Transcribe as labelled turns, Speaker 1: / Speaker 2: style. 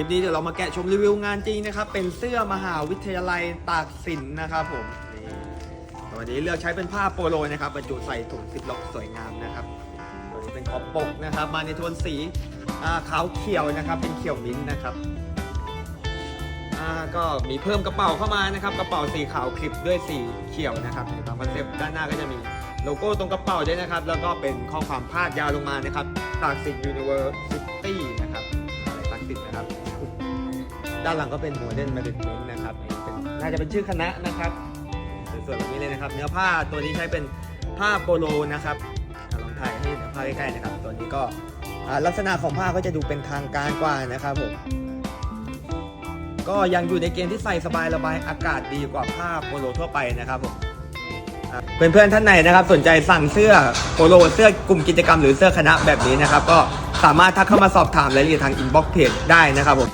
Speaker 1: คลิปนี้เดี๋ยวเรามาแกะชมรีวิวงานจริงนะครับ เป็นเสื้อมหาวิทยาลัยตากสินนะครับผมนี่ตัวนี้เลือกใช้เป็นผ้าโปโลนะครับบรรจุใส่ถุงซิปล็อกสวยงามนะครับตัวนี้เป็นขอบปกนะครับ มาในโทนสีขาวเขียวนะครับ เป็นเขียวมิ้นท์นะครับก็มีเพิ่มกระเป๋าเข้ามานะครับ กระเป๋าสีขาวคลิปด้วยสีเขียวนะครับตามคอนเซปต์ด้านหน้าก็จะมีโลโก้ตรงกระเป๋าด้วยนะครับ แล้วก็เป็นข้อความพาดยาวลงมานะครับตากสิน University นะครับอะ ด้านหลังก็เป็นโมเดิร์นมาดิเมนนะครับนี่เป็นน่าจะเป็นชื่อคณะนะครับสวยๆแบบนี้เลยนะครับ เนื้อผ้าตัวนี้ใช้เป็นผ้าโปโลนะครับลองถ่ายให้เนื้อผ้าใกล้ๆนะครับ ตัวนี้ก็ลักษณะของผ้าก็จะดูเป็นทางการกว่านะครับผมก็ยังอยู่ในเกณฑ์ที่ใส่สบายระบายอากาศดีกว่าผ้าโปโลทั่วไปนะครับผมเพื่อนๆท่านไหนนะครับ สนใจสั่งเสื้อโปโลเสื้อกลุ่มกิจกรรมหรือเสื้อคณะแบบนี้นะครับ ก็สามารถทักเข้ามาสอบถามรายละเอียดทางอินบ็อกซ์เพจได้นะครับผม